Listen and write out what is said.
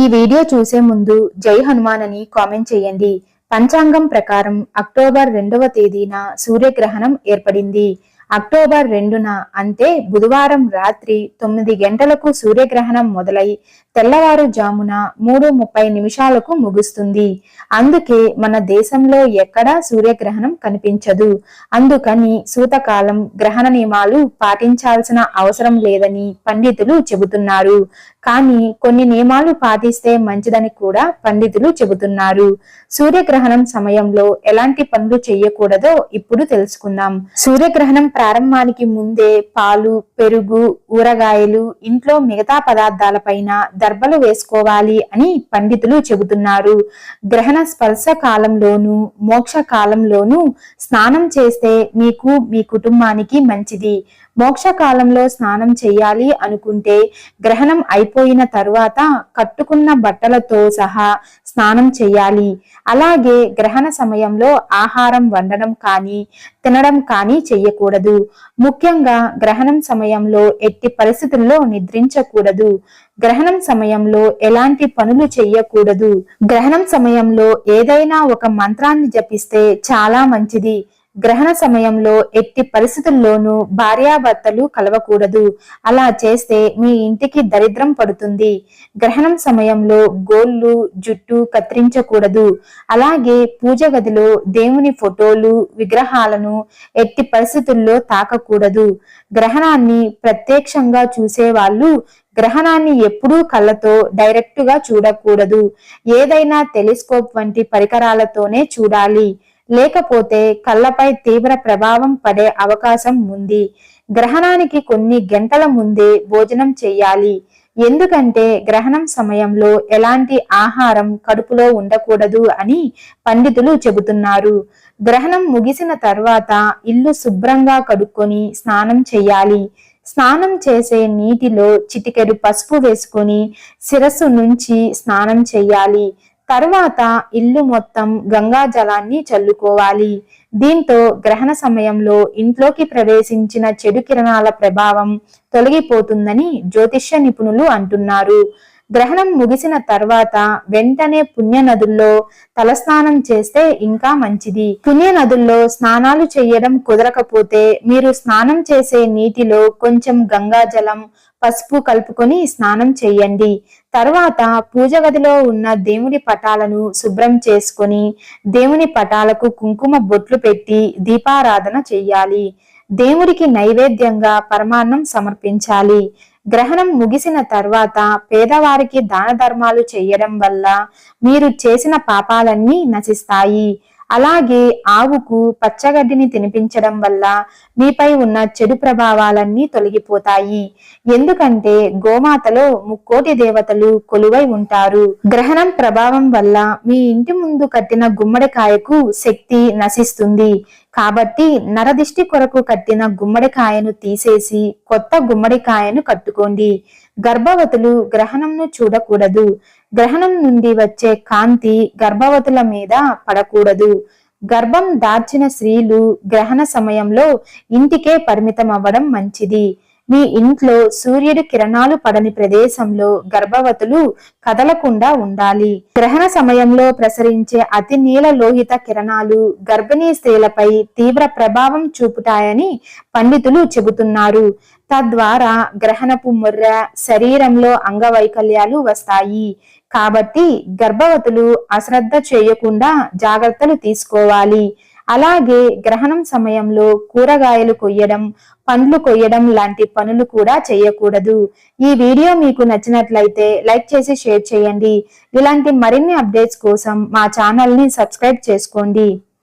ఈ వీడియో చూసే ముందు జై హనుమాన్ అని కామెంట్ చేయండి. పంచాంగం ప్రకారం అక్టోబర్ రెండవ తేదీన సూర్యగ్రహణం ఏర్పడింది. అక్టోబర్ రెండున అంటే బుధవారం రాత్రి తొమ్మిది గంటలకు సూర్యగ్రహణం మొదలై తెల్లవారుజామున మూడు ముప్పై నిమిషాలకు ముగుస్తుంది. అందుకే మన దేశంలో ఎక్కడా సూర్యగ్రహణం కనిపించదు. అందుకని సూతకాలం గ్రహణ నియమాలు పాటించాల్సిన అవసరం లేదని పండితులు చెబుతున్నారు. కానీ కొన్ని నియమాలు పాటిస్తే మంచిదని కూడా పండితులు చెబుతున్నారు. సూర్యగ్రహణం సమయంలో ఎలాంటి పనులు చేయకూడదో ఇప్పుడు తెలుసుకుందాం. సూర్యగ్రహణం ప్రారంభానికి ముందే పాలు పెరుగు ఊరగాయలు ఇంట్లో మిగతా పదార్థాలపైన దర్బలు వేసుకోవాలి అని పండితులు చెబుతున్నారు. గ్రహణ స్పర్శ కాలంలోనూ మోక్ష కాలంలోనూ స్నానం చేస్తే మీకు మీ కుటుంబానికి మంచిది. మోక్ష కాలంలో స్నానం చేయాలి అనుకుంటే గ్రహణం అయిపోయిన తరువాత కట్టుకున్న బట్టలతో సహా స్నానం చేయాలి. అలాగే గ్రహణ సమయంలో ఆహారం వండడం కానీ తినడం కానీ చెయ్యకూడదు. ముఖ్యంగా గ్రహణం సమయంలో ఎట్టి పరిస్థితుల్లో నిద్రించకూడదు. గ్రహణం సమయంలో ఎలాంటి పనులు చెయ్యకూడదు. గ్రహణం సమయంలో ఏదైనా ఒక మంత్రాన్ని జపిస్తే చాలా మంచిది. గ్రహణ సమయంలో ఎట్టి పరిస్థితుల్లోనూ భార్యాభర్తలు కలవకూడదు. అలా చేస్తే మీ ఇంటికి దరిద్రం పడుతుంది. గ్రహణం సమయంలో గోళ్ళు జుట్టు కత్తిరించకూడదు. అలాగే పూజ గదిలో దేవుని ఫోటోలు విగ్రహాలను ఎట్టి పరిస్థితుల్లో తాకకూడదు. గ్రహణాన్ని ప్రత్యక్షంగా చూసేవాళ్ళు గ్రహణాన్ని ఎప్పుడూ కళ్ళతో డైరెక్ట్గా చూడకూడదు. ఏదైనా టెలిస్కోప్ వంటి పరికరాలతోనే చూడాలి. లేకపోతే కళ్ళపై తీవ్ర ప్రభావం పడే అవకాశం ఉంది. గ్రహణానికి కొన్ని గంటల ముందే భోజనం చేయాలి ఎందుకంటే గ్రహణం సమయంలో ఎలాంటి ఆహారం కడుపులో ఉండకూడదు అని పండితులు చెబుతున్నారు. గ్రహణం ముగిసిన తర్వాత ఇల్లు శుభ్రంగా కడుక్కొని స్నానం చేయాలి స్నానం చేసే నీటిలో చిటికెడు పసుపు వేసుకొని శిరస్సు నుంచి స్నానం చేయాలి తర్వాత ఇల్లు మొత్తం గంగా జలాన్ని చల్లుకోవాలి. దీంతో గ్రహణ సమయంలో ఇంట్లోకి ప్రవేశించిన చెడు కిరణాల ప్రభావం తొలగిపోతుందని జ్యోతిష్య నిపుణులు అంటున్నారు. గ్రహణం ముగిసిన తర్వాత వెంటనే పుణ్య నదుల్లో తలస్నానం చేస్తే ఇంకా మంచిది. పుణ్య నదుల్లో స్నానాలు చేయడం కుదరకపోతే మీరు స్నానం చేసే నీటిలో కొంచెం గంగా జలం పసుపు కలుపుకొని స్నానం చేయండి. తర్వాత పూజ గదిలో ఉన్న దేవుని పటాలను శుభ్రం చేసుకొని దేవుని పటాలకు కుంకుమ బొట్లు పెట్టి దీపారాధన చెయ్యాలి దేవుడికి నైవేద్యంగా పరమాన్నం సమర్పించాలి. గ్రహణం ముగిసిన తర్వాత పేదవారికి దాన ధర్మాలు చేయడం వల్ల మీరు చేసిన పాపాలన్నీ నశిస్తాయి. అలాగే ఆవుకు పచ్చగడ్డిని తినిపించడం వల్ల మీపై ఉన్న చెడు ప్రభావాలన్నీ తొలగిపోతాయి. ఎందుకంటే గోమాతలో ముక్కోటి దేవతలు కొలువై ఉంటారు. గ్రహణం ప్రభావం వల్ల మీ ఇంటి ముందు కట్టిన గుమ్మడికాయకు శక్తి నశిస్తుంది. కాబట్టి నరదిష్టి కొరకు కట్టిన గుమ్మడికాయను తీసేసి కొత్త గుమ్మడికాయను కట్టుకోండి. గర్భవతులు గ్రహణంను చూడకూడదు. గ్రహణం నుండి వచ్చే కాంతి గర్భవతుల మీద పడకూడదు. గర్భం దాల్చిన స్త్రీలు గ్రహణ సమయంలో ఇంటికే పరిమితం అవ్వడం మంచిది. మీ ఇంట్లో సూర్యుడి కిరణాలు పడని ప్రదేశంలో గర్భవతులు కదలకుండా ఉండాలి. గ్రహణ సమయంలో ప్రసరించే అతి నీల లోహిత కిరణాలు గర్భిణీ స్త్రీలపై తీవ్ర ప్రభావం చూపుతాయని పండితులు చెబుతున్నారు. తద్వారా గ్రహణపు ముర్ర శరీరంలో అంగవైకల్యాలు వస్తాయి. కాబట్టి గర్భవతులు అశ్రద్ధ చేయకుండా జాగ్రత్తలు తీసుకోవాలి. అలాగే గ్రహణం సమయంలో కూరగాయలు కొయ్యడం పండ్లు కొయ్యడం లాంటి పనులు కూడా చేయకూడదు. ఈ వీడియో మీకు నచ్చినట్లయితే లైక్ చేసి షేర్ చేయండి. ఇలాంటి మరిన్ని అప్డేట్స్ కోసం మా ఛానల్ని సబ్స్క్రైబ్ చేసుకోండి.